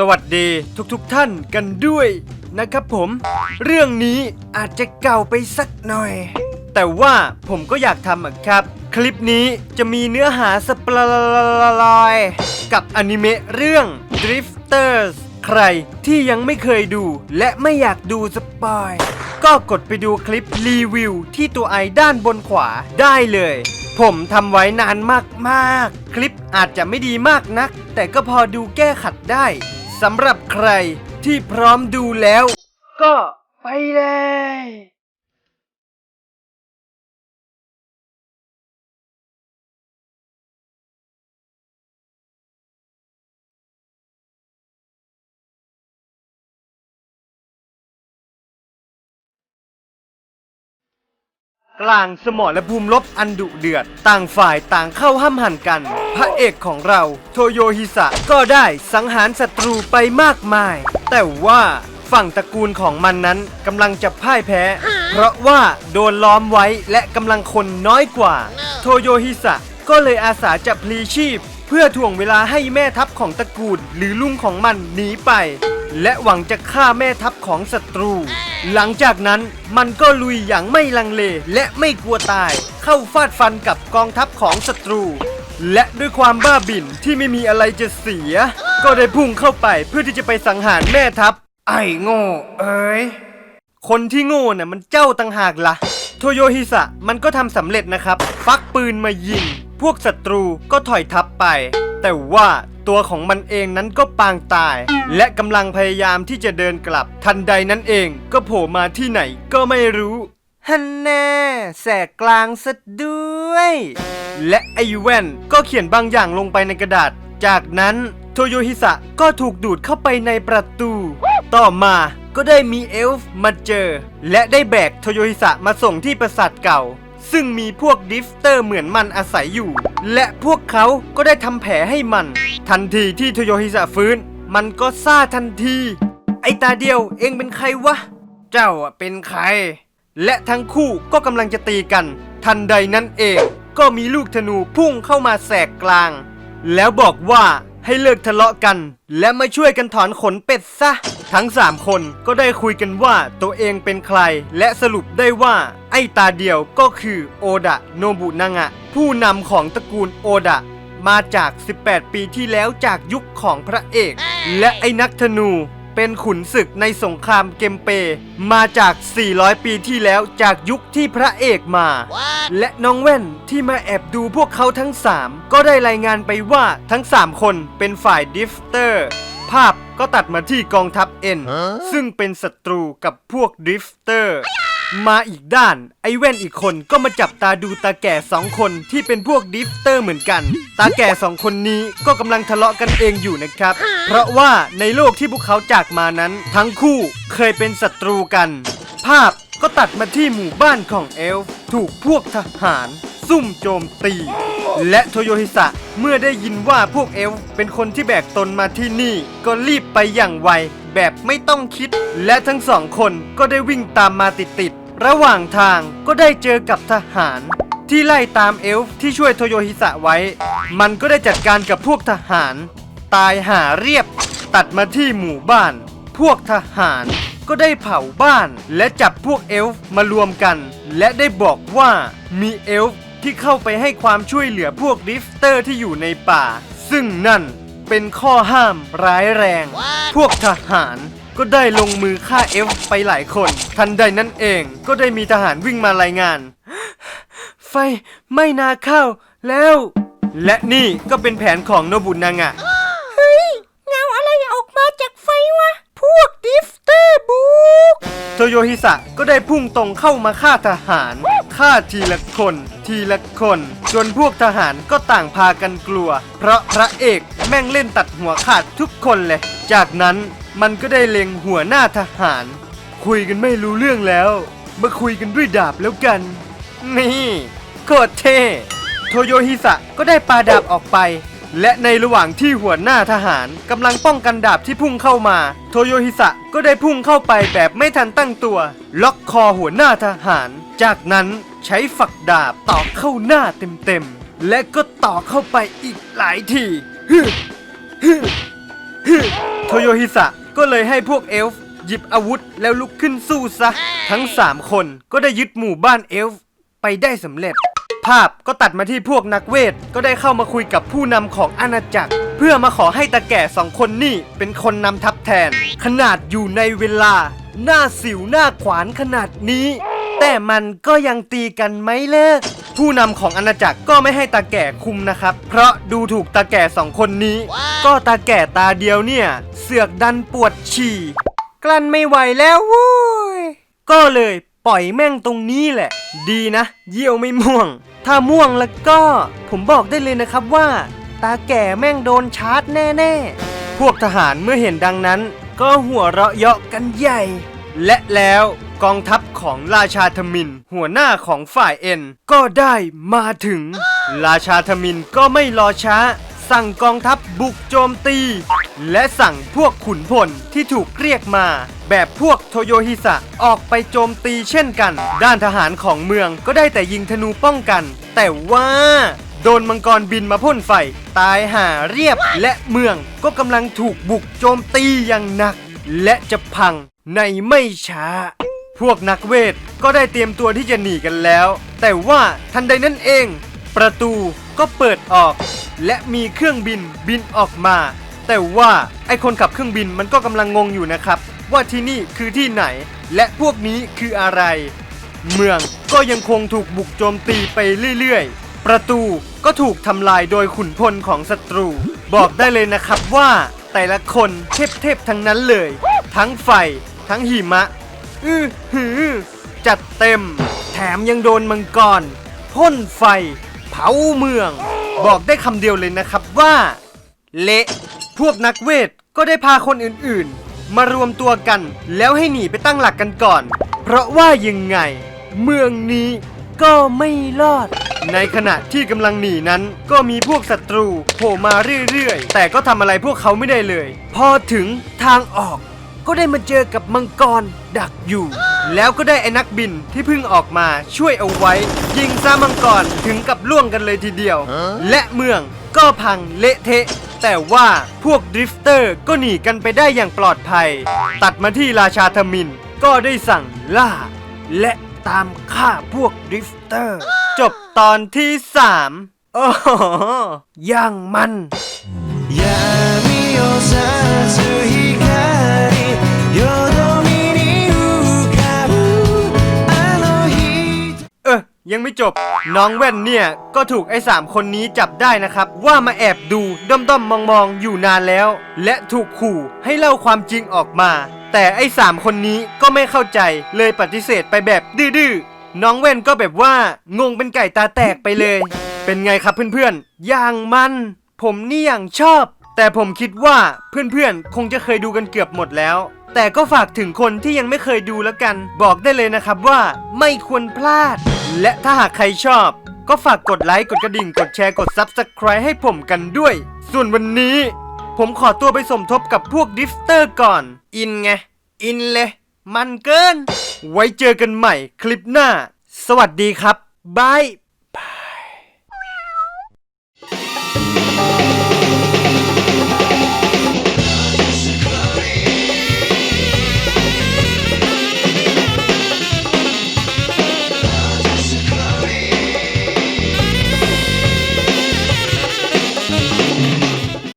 สวัสดีทุกๆทท่านกันด้วยนะครับผม เรื่องนี้อาจจะเก่าไปสักหน่อย แต่ว่าผมก็อยากทำอะครับ คลิปนี้จะมีเนื้อหาสปลอยกับอนิเมะเรื่อง Drifters ใครที่ยังไม่เคยดูและไม่อยากดูสปอยก็กดไปดูคลิปรีวิวที่ตัวไอด้านบนขวาได้เลย ผมทำไว้นานมากๆ คลิปอาจจะไม่ดีมากนัก แต่ก็พอดูแก้ขัดได้ สำหรับใครที่พร้อมดูแล้ว ก็ไปเลย กลางสมรภูมิลบอันดุเดือด ต่างฝ่ายต่างเข้าห้ำหั่นกัน พระเอกของเราโทโยฮิสะก็ได้สังหารศัตรูไปมากมาย แต่ว่าฝั่งตระกูลของมันนั้นกำลังจะพ่ายแพ้ เพราะว่าโดนล้อมไว้และกำลังคนน้อยกว่า โทโยฮิสะก็เลยอาสาจะพลีชีพ เพื่อถ่วงเวลาให้แม่ทัพของตระกูลหรือลุงของมันหนีไป และหวังจะฆ่าแม่ทัพของศัตรู หลังจากนั้นมันก็ลุยอย่างไม่ลังเลและไม่กลัวตาย เข้าฟาดฟันกับกองทัพของศัตรู และด้วยความบ้าบิ่นที่ไม่มีอะไรจะเสีย ก็ได้พุ่งเข้าไปเพื่อที่จะไปสังหารแม่ทัพ ไอ้โง่เอ้ยคนที่โง่น่ะมันเจ้าต่างหากละ่ะ โทโยฮิสะมันก็ทำสำเร็จนะครับ ฟักปืนมายิง พวกศัตรูก็ถอยทับไป แต่ว่า ตัวของมันเองนั้นก็ปางตาย และกำลังพยายามที่จะเดินกลับ ทันใดนั้นเองก็โผล่มาที่ไหนก็ไม่รู้ฮันแน่แสกกลางซะด้วย และไอแว่นก็เขียนบางอย่างลงไปในกระดาษ จากนั้นโทโยฮิสะก็ถูกดูดเข้าไปในประตู ต่อมาก็ได้มีเอลฟ์มาเจอ และได้แบกโทโยฮิสะมาส่งที่ปราสาทเก่า ซึ่งมีพวกดิฟเตอร์เหมือนมันอาศัยอยู่ และพวกเขาก็ได้ทำแผลให้มัน ทันทีที่โทโยฮิสะฟื้น มันก็ซาทันที ไอตาเดียวเองเป็นใครวะ เจ้าอะเป็นใคร และทั้งคู่ก็กำลังจะตีกัน ทันใดนั้นเอง ก็มีลูกธนูพุ่งเข้ามาแสกกลาง แล้วบอกว่า ให้เลิกทะเลาะกัน และมาช่วยกันถอนขนเป็ดซะ ทั้ง 3 คนก็ได้คุยกันว่าตัวเองเป็นใคร และสรุปได้ว่า ไอ้ตาเดียวก็คือโอดะโนบุนางะ ผู้นำของตระกูลโอดะ มาจาก 18 ปีที่แล้วจากยุคของพระเอก และไอ้นักธนู เป็นขุนศึกในสงครามเกมเป มาจาก 400 ปีที่แล้วจากยุคที่พระเอกมา และน้องแว่นที่มาแอบดูพวกเขาทั้ง 3 ก็ได้รายงานไปว่าทั้ง 3 คนเป็นฝ่ายดิฟเตอร์ ภาพก็ตัดมาที่กองทัพเอ็นซึ่งเป็นศัตรูกับพวกดริฟเตอร์ มาอีกด้าน ไอ้แว่นอีกคนก็มาจับตาดูตาแก่สองคนที่เป็นพวกดิฟเตอร์เหมือนกัน ตาแก่สองคนนี้ก็กำลังทะเลาะกันเองอยู่นะครับ เพราะว่าในโลกที่พวกเขาจากมานั้น ทั้งคู่เคยเป็นศัตรูกัน ภาพก็ตัดมาที่หมู่บ้านของเอลฟ์ถูกพวกทหาร ซุ่มโจมตี และโทโยฮิสะเมื่อได้ยินว่าพวกเอลฟ์เป็นคนที่แบกตนมาที่นี่ ก็รีบไปอย่างไว แบบไม่ต้องคิด และทั้งสองคนก็ได้วิ่งตามมาติดๆ ระหว่างทางก็ได้เจอกับทหาร ที่ไล่ตามเอลฟ์ที่ช่วยโทโยฮิสะไว้ มันก็ได้จัดการกับพวกทหาร ตายหาเรียบ ตัดมาที่หมู่บ้าน พวกทหารก็ได้เผาบ้าน และจับพวกเอลฟ์มารวมกัน และได้บอกว่ามีเอลฟ์ที่เข้าไปให้ความช่วยเหลือพวกดริฟเตอร์ที่อยู่ในป่า ซึ่งนั่น เป็นข้อห้ามร้ายแรง พวกทหารก็ได้ลงมือฆ่าเอลฟ์ไปหลายคน ทันใดนั้นเองก็ได้มีทหารวิ่งมารายงาน ไฟไม่นาเข้าแล้ว และนี่ก็เป็นแผนของโนบุนางะ เฮ้ยเงาอะไรออกมาจากไฟวะ พวกดิฟเตอร์บุกโตโยฮิสะก็ได้พุ่งตรงเข้ามาฆ่าทหารฆ่าทีละคน ทีละคน จนพวกทหารก็ต่างพากันกลัว เพราะพระเอก แม่งเล่นตัดหัวขาดทุกคนเลย จากนั้นมันก็ได้เล็งหัวหน้าทหาร คุยกันไม่รู้เรื่องแล้ว มาคุยกันด้วยดาบแล้วกัน นี่โคตรเท่โทโยฮิสะก็ได้ปาดาบออกไป และในระหว่างที่หัวหน้าทหารกำลังป้องกันดาบที่พุ่งเข้ามา โทโยฮิสะก็ได้พุ่งเข้าไปแบบไม่ทันตั้งตัว ล็อกคอหัวหน้าทหาร จากนั้นใช้ฝักดาบตอกเข้าหน้าเต็มๆและก็ตอกเข้าไปอีกหลายที โทโยฮิสะก็เลยให้พวกเอลฟ์หยิบอาวุธแล้วลุกขึ้นสู้ซะ ทั้ง3คนก็ได้ยึดหมู่บ้านเอลฟ์ไปได้สำเร็จ ภาพก็ตัดมาที่พวกนักเวท ก็ได้เข้ามาคุยกับผู้นำของอาณาจักร เพื่อมาขอให้ตาแก่สองคนนี่เป็นคนนำทัพแทน ขนาดอยู่ในเวลา หน้าสิวหน้าขวานขนาดนี้ แต่มันก็ยังตีกันไม่เลิก ผู้นำของอาณาจักรก็ไม่ให้ตาแก่คุมนะครับ เพราะดูถูกตาแก่สองคนนี้ ก็ตาแก่ตาเดียวเนี่ย เสือกดันปวดฉี่ กลั้นไม่ไหวแล้ววู้ยก็เลยปล่อยแม่งตรงนี้แหละ ดีนะ เยี่ยวไม่ม่วง ถ้าม่วงแล้วก็ ผมบอกได้เลยนะครับว่า ตาแก่แม่งโดนชาร์จแน่ๆ พวกทหารเมื่อเห็นดังนั้น ก็หัวเราะเยาะกันใหญ่ และแล้ว กองทัพของราชาธมิน หัวหน้าของฝ่ายเอ็นก็ได้มาถึง ราชาธมินก็ไม่รอช้า สั่งกองทัพบุกโจมตี และสั่งพวกขุนพลที่ถูกเรียกมา แบบพวกโทโยฮิสะออกไปโจมตีเช่นกัน ด้านทหารของเมืองก็ได้แต่ยิงธนูป้องกัน แต่ว่าโดนมังกรบินมาพ่นไฟ ตายห่าเรียบและเมืองก็กำลังถูกบุกโจมตีอย่างหนัก และจะพังในไม่ช้า พวกนักเวทก็ได้เตรียมตัวที่จะหนีกันแล้ว แต่ว่าทันใดนั้นเอง ประตูก็เปิดออก และมีเครื่องบินบินออกมา แต่ว่าไอคนขับเครื่องบินมันก็กำลังงงอยู่นะครับ ว่าที่นี่คือที่ไหน และพวกนี้คืออะไร เมืองก็ยังคงถูกบุกโจมตีไปเรื่อยๆ ประตูก็ถูกทำลายโดยขุนพลของศัตรู บอกได้เลยนะครับว่าแต่ละคนเทพๆทั้งนั้นเลย ทั้งไฟ ทั้งหิมะ อือหือจัดเต็ม แถมยังโดนมังกรพ่นไฟ เผาเมือง บอกได้คำเดียวเลยนะครับว่า เละพวกนักเวทก็ได้พาคนอื่นๆ มารวมตัวกันแล้วให้หนีไปตั้งหลักกันก่อน เพราะว่ายังไง เมืองนี้ก็ไม่รอด ในขณะที่กำลังหนีนั้นก็มีพวกศัตรูโผล่มาเรื่อยๆ แต่ก็ทำอะไรพวกเขาไม่ได้เลย พอถึงทางออก ก็ได้มาเจอกับมังกรดักอยู่ แล้วก็ได้ไอ้นักบินที่เพิ่งออกมาช่วยเอาไว้ ยิงซามังกรถึงกับล่วงกันเลยทีเดียว และเมืองก็พังเละเทะ แต่ว่าพวกดริฟเตอร์ก็หนีกันไปได้อย่างปลอดภัย ตัดมาที่ราชาธมินก็ได้สั่งล่า และตามฆ่าพวกดริฟเตอร์ จบตอนที่สามโอ้โหย่างมัน 闇をさらす ยังไม่จบ น้องแว่นเนี่ย ก็ถูกไอ้สามคนนี้จับได้นะครับ ว่ามาแอบดูด้อมด้อมมองมองอยู่นานแล้ว และถูกขู่ให้เล่าความจริงออกมา แต่ไอ้สามคนนี้ก็ไม่เข้าใจเลยปฏิเสธไปแบบดื้อๆน้องแว่นก็แบบว่างงเป็นไก่ตาแตกไปเลย เป็นไงครับเพื่อนๆอย่างมัน ผมนี่อย่างชอบ แต่ผมคิดว่าเพื่อนๆคงจะเคยดูกันเกือบหมดแล้วแต่ก็ฝากถึงคนที่ยังไม่เคยดูแล้วกัน บอกได้เลยนะครับว่าไม่ควรพลาด และถ้าหากใครชอบ ก็ฝากกดไลค์ กดกระดิ่ง กดแชร์ กด Subscribe ให้ผมกันด้วย ส่วนวันนี้ ผมขอตัวไปสมทบกับพวกดิฟเตอร์ก่อน อินไง อินเลย มันเกิน ไว้เจอกันใหม่คลิปหน้า สวัสดีครับบาย「